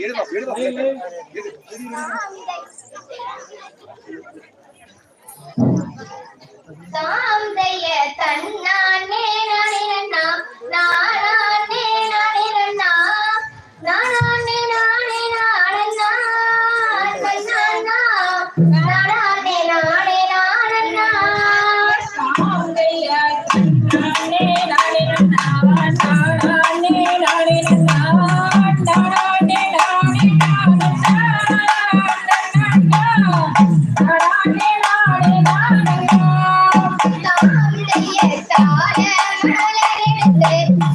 எடுப்பா எடுப்பா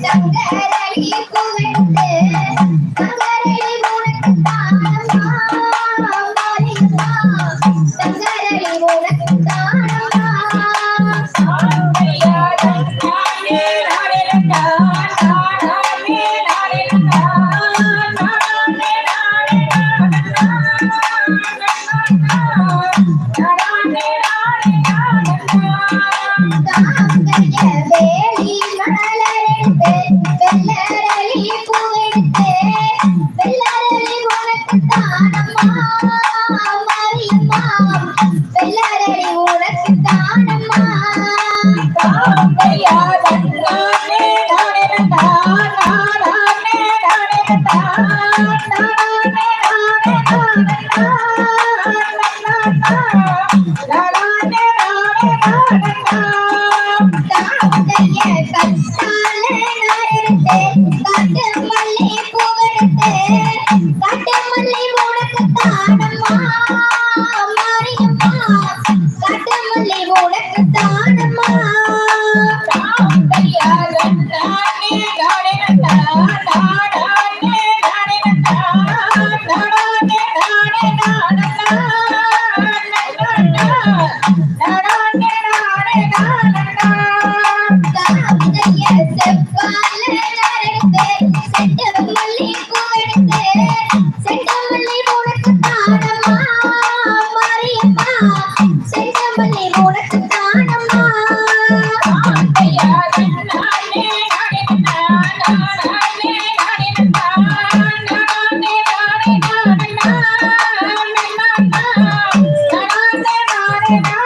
சங்கரலி தார உனக்கு ¡Ah, la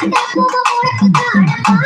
அந்த பூ உனக்கு தானமா